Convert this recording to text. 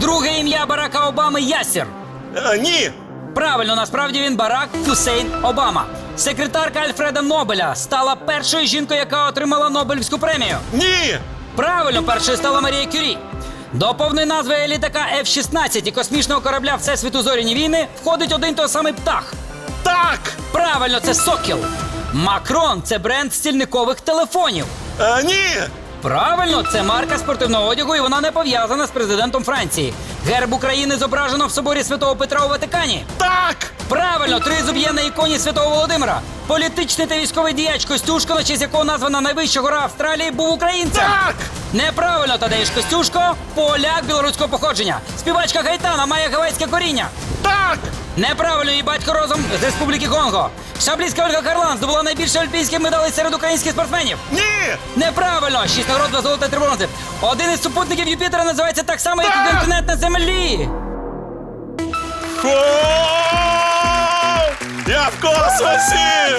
Друге ім'я Барака Обами Ясір. Е, ні! Правильно, насправді він Барак Хусейн Обама. Секретарка Альфреда Нобеля стала першою жінкою, яка отримала Нобелівську премію. Ні! Правильно, першою стала Марія Кюрі. До повної назви літака F-16 і космічного корабля Всесвіту зоряні війни входить один той самий птах. Так! Правильно, це Сокіл. Макрон це бренд стільникових телефонів. Е, ні! Правильно, це марка спортивного одягу, і вона не пов'язана з президентом Франції. Герб України зображено в соборі Святого Петра у Ватикані. Так! Правильно, тризуб є на іконі Святого Володимира. Політичний та військовий діяч Костюшко, на честь якого названа найвища гора Австралії, був українцем. Так! Неправильно, Тадеюш Костюшко, поляк білоруського походження. Співачка Гайтана має гавайське коріння. Так! Неправильно і батько розум з Республіки Конго. Шаблійська Ольга Карлан здобула найбільше олімпійських медалей серед українських спортсменів. Ні! Неправильно! Шість нагород, два золота, три бронзи. Один із супутників Юпітера називається так само, як і континент на землі. О! Я в космосі!